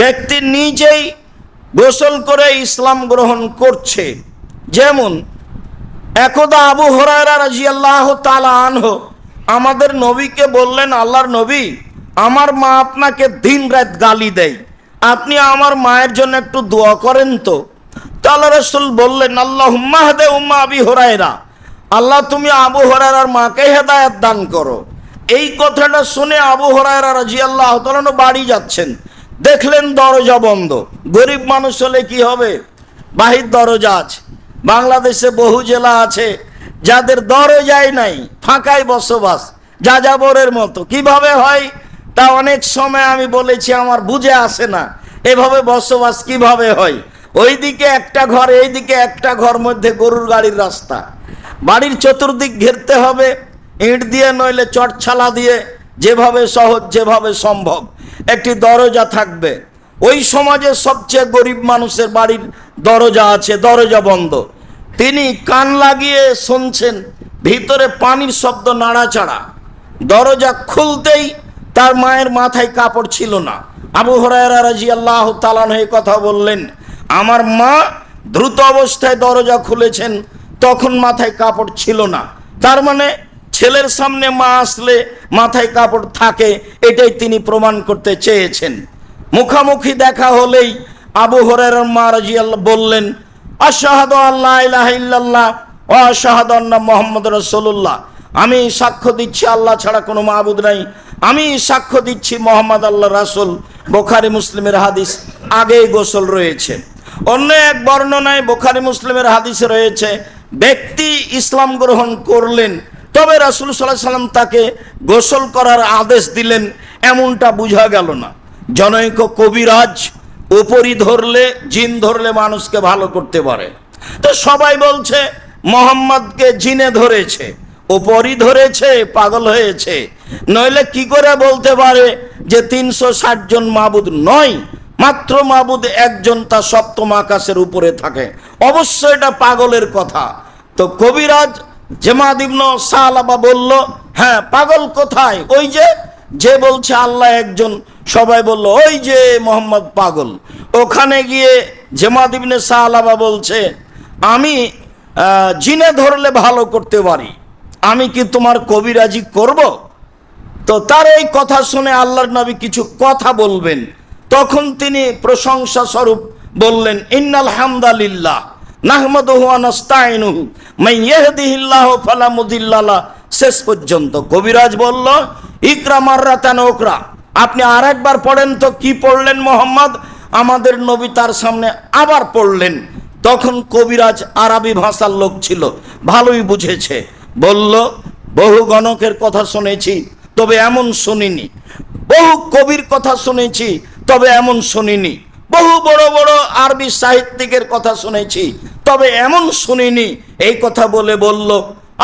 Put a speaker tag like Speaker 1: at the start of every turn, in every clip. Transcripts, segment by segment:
Speaker 1: ব্যক্তি নিজেই গোসল করে ইসলাম গ্রহণ করছে। যেমন, একদা আবু হরায়রা রাজিয়াল্লাহ তালা আনহ আমাদের নবীকে বললেন, আল্লাহর নবী, আমার মা আপনাকে দিন রাত গালি দেয়। আপনি আমার মায়ের জন্য একটু দোয়া করেন তো। তাল্লা রসুল বললেন আল্লাহ উম্মাহদে উম্মা আবি হরায়রা, আল্লাহ তুমি আবু হরায়রার মাকে হেদায়াত দান করো। এই কথাটা শুনে আবু হরায়রা রাজিয়াল্লাহ তালানো বাড়ি যাচ্ছেন। দেখলেন দরজা বন্ধ। গরিব মানুষ হলে কি হবে? বাহির দরজা আছে। বাংলাদেশে বহু জেলা আছে যাদের দরজাই নাই, ফাঁকাই বসবাস, যাযাবরের মতো। কীভাবে হয়? তা অনেক সময় আমি বলেছি, আমার বুঝে আসে না। এভাবে বসবাস কীভাবে হয়? ওইদিকে একটা ঘর, এইদিকে একটা ঘর মধ্যে গরুর গাড়ির রাস্তা। বাড়ির চতুর্দিক ঘেরতে হবে, ইট দিয়ে নইলে চটছালা দিয়ে যেভাবে সহজ, যেভাবে সম্ভব। একটি দরজা থাকবে। ওই সমাজে সবচেয়ে গরিব মানুষের বাড়ির দরজা আছে, দরজা বন্ধ। তিনি কান লাগিয়ে শুনছেন, ভিতরে পানির শব্দ নাড়াচাড়া। দরজা খুলতেই তার মায়ের মাথায় কাপড় ছিল না। আবু হরায়রা তালান হয়ে কথা বললেন, আমার মা দ্রুত অবস্থায় দরজা খুলেছেন, তখন মাথায় কাপড় ছিল না। তার মানে ছেলের সামনে মা আসলে মাথায় কাপড় থাকে, এটাই তিনি প্রমাণ করতে চেয়েছেন। মুখামুখি দেখা হলেই আবু হরের মা রাজি আল্লাহ বললেন, আশাহাদ আল্লাহ ইল্লাল্লাহ ও আশাহাদ মোহাম্মদ আমি সাক্ষ্য দিচ্ছি, আল্লাহ ছাড়া কোনো মাহবুদ নাই। আমি সাক্ষ্য দিচ্ছি মোহাম্মদ আল্লাহ রাসুল। বোখারি মুসলিমের হাদিস আগেই গোসল রয়েছে। অন্য এক বর্ণনায় বোখারি মুসলিমের হাদিসে রয়েছে, ব্যক্তি ইসলাম গ্রহণ করলেন তবে রাসুল সাল্লাহ সাল্লাম তাকে গোসল করার আদেশ দিলেন, এমনটা বোঝা গেল না। জনৈক কবিরাজ উপরি ধরলে, জিন ধরলে মানুষকে ভালো করতে পারে। তো সবাই বলছে, মোহাম্মদকে জিনে ধরেছে ওপরই ধরেছে, পাগল হয়েছে। নইলে কি করে বলতে পারে যে তিনশো ষাট জন মাবুদ নয়, মাত্র মাবুদ একজন তা সপ্তম আকাশের উপরে থাকে। অবশ্যই এটা পাগলের কথা। তো কবিরাজ জেমাদিবন সালাবা বলল হ্যাঁ পাগল কোথায়? ওই যে যে বলছে আল্লাহ একজন, সবাই বলল, ওই যে মোহাম্মদ পাগল। ওখানে গিয়ে জেমাদিবনে সাহালাবা বলছে, আমি জিনে ধরলে ভালো করতে পারি। আমি কি তোমার কবিরাজি করব? তো তার এই কথা শুনে আল্লাহর নবী কিছু কথা বলবেন। তখন তিনি প্রশংসা স্বরূপ বললেন, ইন্নাল হামদালিল্লাহ। ইয়াহদিহিল্লাহু ফালা শেষ পর্যন্ত কবিরাজ বলল, ইকরা মাররাতান ওকরা আপনি পড়েন তো কি পড়লেন মোহাম্মদ? আমাদের নবী তার সামনে আবার পড়লেন। তখন কবিরাজ আরবি ভাষার লোক ছিল, ভালোই বুঝেছে। বলল, বহু গণকের কথা শুনেছি, তবে এমন শুনিনি। বহু কবির কথা শুনেছি, তবে এমন শুনিনি। বহু বড় বড় আরবি সাহিত্যিকের কথা শুনেছি, তবে এমন শুনিনি, এই কথা বলে বলল,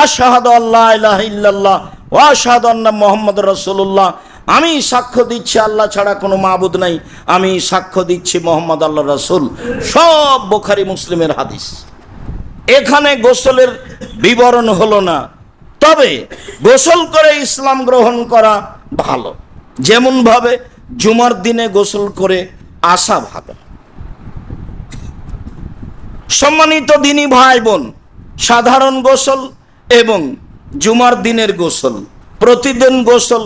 Speaker 1: আশাহাদ আল্লাহ ইল্লাল্লাহ ও আশাহাদ আন্না মোহাম্মদ রসুল্লাহ আমি সাক্ষ্য দিচ্ছি, আল্লাহ ছাড়া কোনো মাবুদ নাই। আমি সাক্ষ্য দিচ্ছি মোহাম্মদ আল্লাহ রসুল। সব বোখারি মুসলিমের হাদিস। এখানে গোসলের বিবরণ হলো না। তবে গোসল করে ইসলাম গ্রহণ করা ভালো। যেমন ভাবে জুমার দিনে গোসল করে আসা ভালো সম্মানিত দিনী ভাই বোন, সাধারণ গোসল এবং জুমার দিনের গোসল, প্রতিদিন গোসল,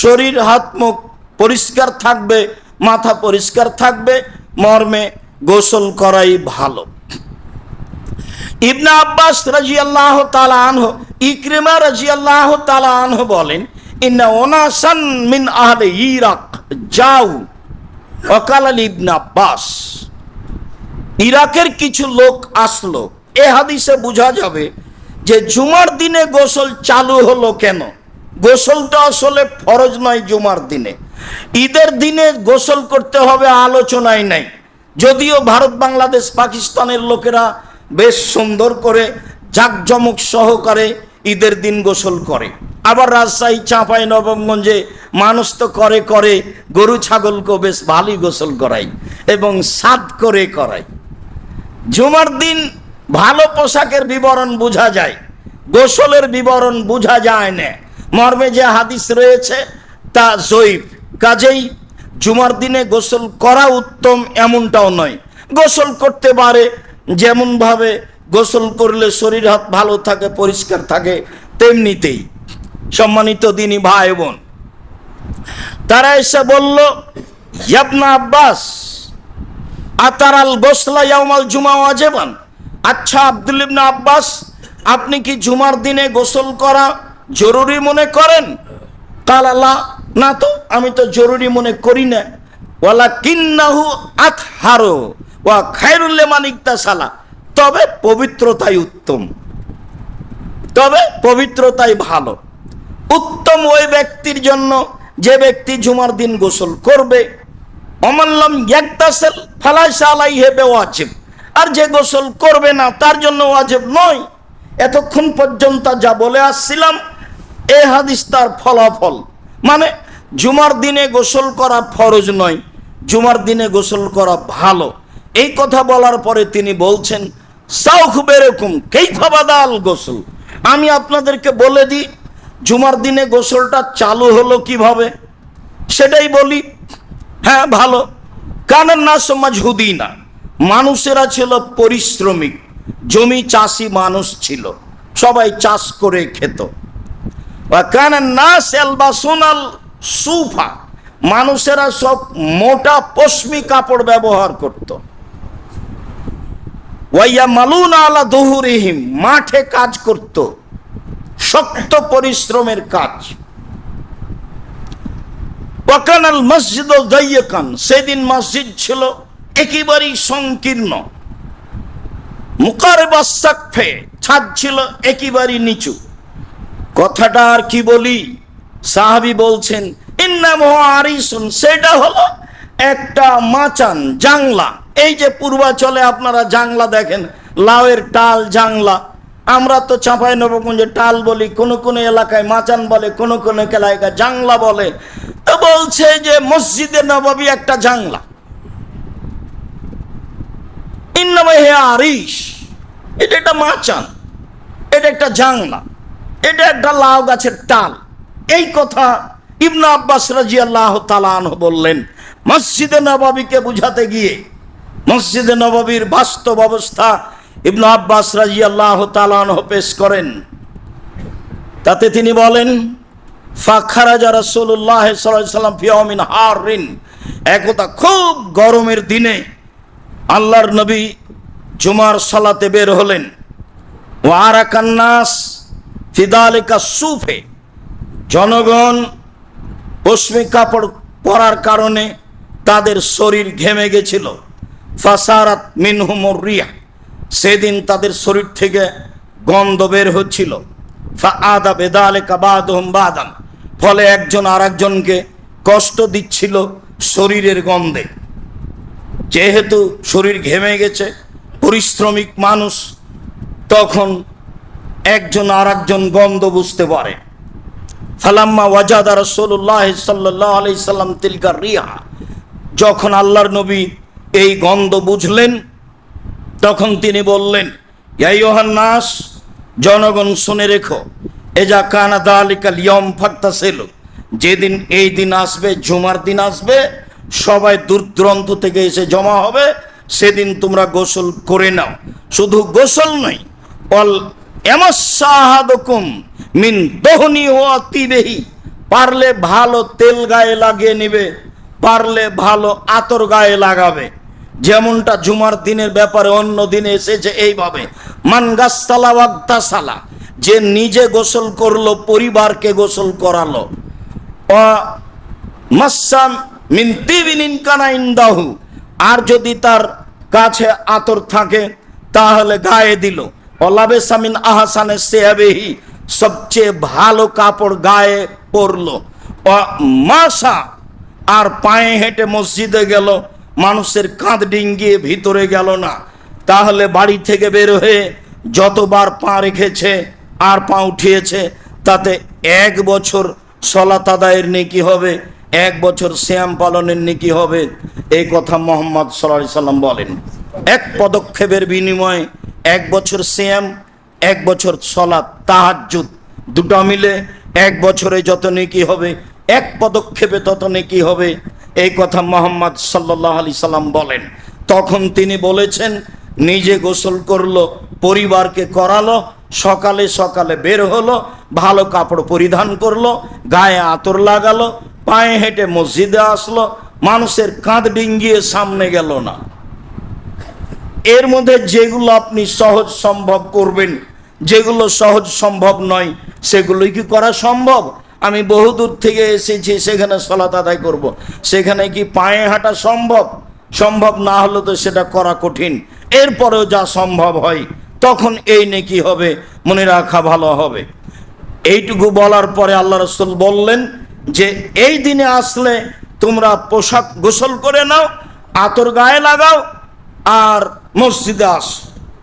Speaker 1: শরীর, হাত, মুখ পরিষ্কার থাকবে, মাথা পরিষ্কার থাকবে, মর্মে গোসল করাই ভালো। ইবনা আব্বাস রাজি আল্লাহ তালা আনহ, ইক্রিমা রাজি আল্লাহ তালা আনহ বলেন, ইন্না ওনাসান মিন আহলে ইরাক, যাও অকাল আব্বাস। ইরাকের কিছু লোক আসলো। এ হাদিসে বোঝা যাবে যে জুমার দিনে গোসল চালু হলো কেন? গোসলটা আসলে ফরজ নয় জুমার দিনে। ঈদের দিনে গোসল করতে হবে আলোচনায় নাই। যদিও ভারত, বাংলাদেশ, পাকিস্তানের লোকেরা বেশ সুন্দর করে জাঁকজমক সহকারে ঈদের দিন গোসল করে। আবার রাজশাহী, চাঁপাই, নবমগঞ্জে মানুষ তো করে করে। গরু ছাগলকে বেশ ভালোই গোসল করাই এবং সাদ করে করায় জুমার দিন ভালো পোশাকের বিবরণ বোঝা যায়, গোসলের বিবরণ বোঝা যায় না। মর্মে যে হাদিস রয়েছে, তা জৈব কাজেই জুমার দিনে গোসল করা উত্তম এমনটাও নয়। গোসল করতে পারে, যেমনভাবে গোসল করলে শরীর হাত ভালো থাকে, পরিষ্কার থাকে, তেমনিতেই। সম্মানিত দিনী ভাই বোন, তারা এসে বলল, ইয়াবনা আব্বাস আতারাল গোসলা ইয়াউমাল জুমা ওয়াজেবান? আচ্ছা আব্দুল ইবনা আব্বাস, আপনি কি জুমার দিনে গোসল করা জরুরি মনে করেন? কাল আল্লাহ না তো, আমি তো জরুরি মনে করি না। ওয়ালা কিন্নাহু আতহারো ওয়া খায়রুল্লে মানিকতা সালা তবে পবিত্রতাই উত্তম। তবে পবিত্রতাই ভালো। উত্তম ওই ব্যক্তির জন্য যে ব্যক্তি জুমার দিন গোসল করবে। অমাল্লাম ইয়াকতাসেল, ফালাইসা হেবে ওয়াজিব আর যে গোসল করবে না, তার জন্য ওয়াজিব নয়। এতক্ষণ পর্যন্ত যা বলে আসছিলাম, এ হাদিস তার ফলাফল। মানে জুমার দিনে গোসল করা ফরজ নয়, জুমার দিনে গোসল করা ভালো। এই কথা বলার পরে তিনি বলছেন, সাউখ বেরকম কেইফাবাদাল গোসল? আমি আপনাদেরকে বলে দিই জুমার দিনে গোসলটা চালু হলো কীভাবে? সেটাই বলি। হ্যাঁ ভালো। কানের না সমাজ হুদি না মানুষেরা ছিল পরিশ্রমিক। জমি চাষি মানুষ ছিল। সবাই চাষ করে খেত। কানের না সেলবা সোনাল সুফা। মানুষেরা সব মোটা পশমি কাপড় ব্যবহার করত। ওয়াইয়া মালুন আলা দহুরিহিম। মাঠে কাজ করত। শক্ত পরিশ্রমের কাজ। ওয়াকানাল মসজিদ সেদিন মসজিদ ছিল একেবারেই সংকীর্ণ। মুকারেবা সাকফে, ছাদ ছিল একেবারেই নিচু। কথাটা আর কি বলি? সাহাবি বলছেন ইন্নাম আরিসুন সেটা হলো একটা মাচান জাংলা। এই যে পূর্বাচলে আপনারা জাংলা দেখেন, লাউয়ের টাল জাংলা। আমরা তো চাঁপাই নবগঞ্জে টাল বলি, কোন কোন এলাকায় মাচান বলে, কোন কোন এলাকায় জাংলা বলে। তো বলছে যে মসজিদে নবাবী একটা জাংলা। আরিস এটা একটা মাচান, এটা একটা জাংলা, এটা একটা লাউ গাছের টাল। এই কথা ইবনা আব্বাস রাজি আল্লাহ তালান বললেন, মসজিদে নবাবীকে বুঝাতে গিয়ে, মসজিদে নবাবীর বাস্তব অবস্থা ইবনু আব্বাস রাজি আল্লাহ তালান পেশ করেন। তাতে তিনি বলেন, ফাখারাজা রসুল্লাহ সাল্লাম ফিয়মিন হারিন একদা খুব গরমের দিনে আল্লাহর নবী জুমার সালাতে বের হলেন। ও আরাকান্নাস ফিদালিকা সুফে। জনগণ পশ্চিমী কাপড় পরার কারণে তাদের শরীর ঘেমে গেছিল। ফাসারাত মিনহুমর রিয়া। সেদিন তাদের শরীর থেকে গন্ধ বের হচ্ছিল। আদা বেদালেকা বাদহম বাদান। ফলে একজন আর একজনকে কষ্ট দিচ্ছিল শরীরের গন্ধে। যেহেতু শরীর ঘেমে গেছে, পরিশ্রমিক মানুষ, তখন একজন আর একজন গন্ধ বুঝতে পারে। ফালাম্মা ওয়াজাদা রসুল্লাহ সাল্লাহ আলি সাল্লাম তিলকার রিয়া যখন আল্লাহর নবী এই গন্ধ বুঝলেন তখন তিনি বললেন নাস জনগণ শুনে রেখো, এজা কানা দালিকাল ইয়ম ফাক্তা সেল যেদিন এই দিন আসবে, জুমার দিন আসবে, সবাই দূর দূরান্ত থেকে এসে জমা হবে, সেদিন তোমরা গোসল করে নাও। শুধু গোসল নয়, অল এমাসাহাদকুম মিন দহনি ও তিবেহি পারলে ভালো তেল গায়ে লাগিয়ে নেবে, পারলে ভালো আতর গায়ে লাগাবে। যেমনটা জুমার দিনের ব্যাপারে অন্য দিনে এসেছে এইভাবে। মানগাসালা ওয়াক্তাসালা যে নিজে গোসল করল, পরিবারকে গোসল করালো। মাসাম আর যদি তার কাছে আতর থাকে, তাহলে গায়ে দিল। অলাবে সামিন আহাসানে সেহাবেহি, সবচেয়ে ভালো কাপড় গায়ে পরলো। মাসা আর পায়ে হেঁটে মসজিদে গেল। মানুষের কাঁধ ডিঙ্গিয়ে ভিতরে গেল না। তাহলে বাড়ি থেকে বের হয়ে যতবার পা রেখেছে আর পা উঠিয়েছে, তাতে এক বছর সলাত আদায়ের নেকি হবে, এক বছর শ্যাম পালনের নেকি হবে, এই কথা মোহাম্মদ সাল্লাহ সাল্লাম বলেন। এক পদক্ষেপের বিনিময়ে এক বছর শ্যাম এক বছর সলাৎ, তাহাজ্জুদ, দুটো মিলে এক বছরে যত নেকি হবে, এক পদক্ষেপে তত নেকি হবে। এই কথা মোহাম্মদ সাল্লাহ আলি সাল্লাম বলেন। তখন তিনি বলেছেন, নিজে গোসল করল, পরিবারকে করালো, সকালে সকালে বের হলো, ভালো কাপড় পরিধান করল, গায়ে আতর লাগালো, পায়ে হেঁটে মসজিদে আসলো, মানুষের কাঁধ ডিঙ্গিয়ে সামনে গেল না। এর মধ্যে যেগুলো আপনি সহজ সম্ভব করবেন, যেগুলো সহজ সম্ভব নয় সেগুলোই কি করা সম্ভব? আমি বহুদূর থেকে এসেছি, সেখানে সলাত আদায় করব। সেখানে কি পায়ে হাঁটা সম্ভব? সম্ভব না হলে তো সেটা করা কঠিন। এরপরেও যা সম্ভব হয়, তখন এই নেকি হবে, মনে রাখা ভালো হবে। এইটুকু বলার পরে আল্লাহ রসুল বললেন যে, এই দিনে আসলে তোমরা পোশাক গোসল করে নাও, আতর গায়ে লাগাও আর মসজিদে আস।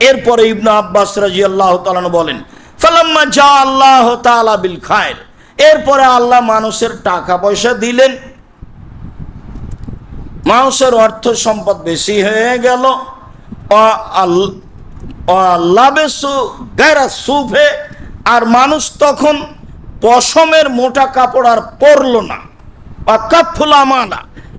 Speaker 1: এরপরে ইবনা আব্বাস রাজি আল্লাহ তালানো বলেন, ফালাম্মা যা আল্লাহ তালা বিল খায়ের। এরপরে আল্লাহ মানুষের টাকা পয়সা দিলেন। মানুষের অর্থ সম্পদ বেশি হয়ে গেল। আর মানুষ তখন পশমের মোটা কাপড় আর পরল না। বা কাফুল আমানা।